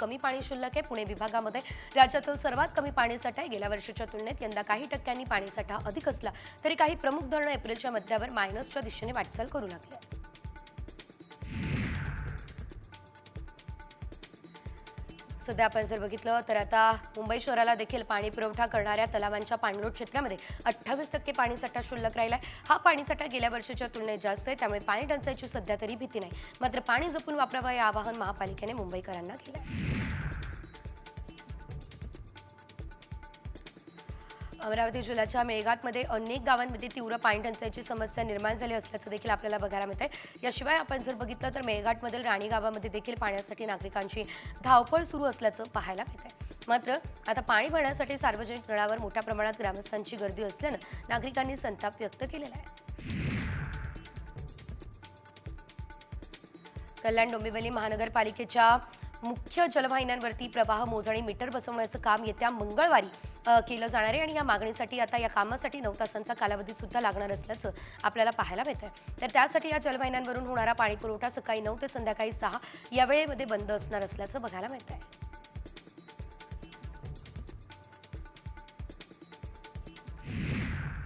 कमी पाणी शिल्लक आहे. पुणे विभागामध्ये राज्यातील सर्वात कमी पाणीसाठा आहे. गेल्या वर्षीच्या तुलनेत यंदा काही टक्क्यांनी पाणीसाठा अधिक असला तरी काही प्रमुख धरणं एप्रिलच्या मध्यावर मायनसच्या दिशेने वाटचाल करू लागली. सध्या आपण जर बघितलं तर आता मुंबई शहराला देखील पाणी पुरवठा करणाऱ्या तलावांच्या पाणलोट क्षेत्रामध्ये अठ्ठावीस टक्के पाणीसाठा शिल्लक राहिलाय. हा पाणीसाठा गेल्या वर्षीच्या तुलनेत जास्त आहे त्यामुळे पाणी टंचाईची सध्या तरी भीती नाही. मात्र पाणी जपून वापरावं हे आवाहन महापालिकेने मुंबईकरांना केलं अमरावती जिल्ह्याच्या मेळघाटमध्ये अनेक गावांमध्ये तीव्र पाणी टंचाईची समस्या निर्माण झाली असल्याचं देखील आपल्याला बघायला मिळत आहे याशिवाय आपण जर बघितलं तर मेळघाटमधील राणी गावामध्ये देखील पाण्यासाठी नागरिकांची धावपळ सुरू असल्याचं पाहायला मिळत आहे मात्र आता पाणी भरण्यासाठी सार्वजनिक नळावर मोठ्या प्रमाणात ग्रामस्थांची गर्दी असल्यानं नागरिकांनी संताप व्यक्त केलेला आहे. कल्याण डोंबिवली महानगरपालिकेच्या मुख्य जलवाहिन्यांवरती प्रवाह मोजणी मीटर बसवण्याचं काम येत्या मंगळवारी केलं जाणार आहे. आणि या मागणीसाठी आता या कामासाठी नऊ तासांचा कालावधी सुद्धा लागणार असल्याचं आपल्याला पाहायला मिळत आहे तर त्यासाठी या जलवाहिन्यांवरून होणारा पाणी पुरवठा सकाळी नऊ ते संध्याकाळी सहा या वेळेमध्ये बंद असणार असल्याचं बघायला मिळत आहे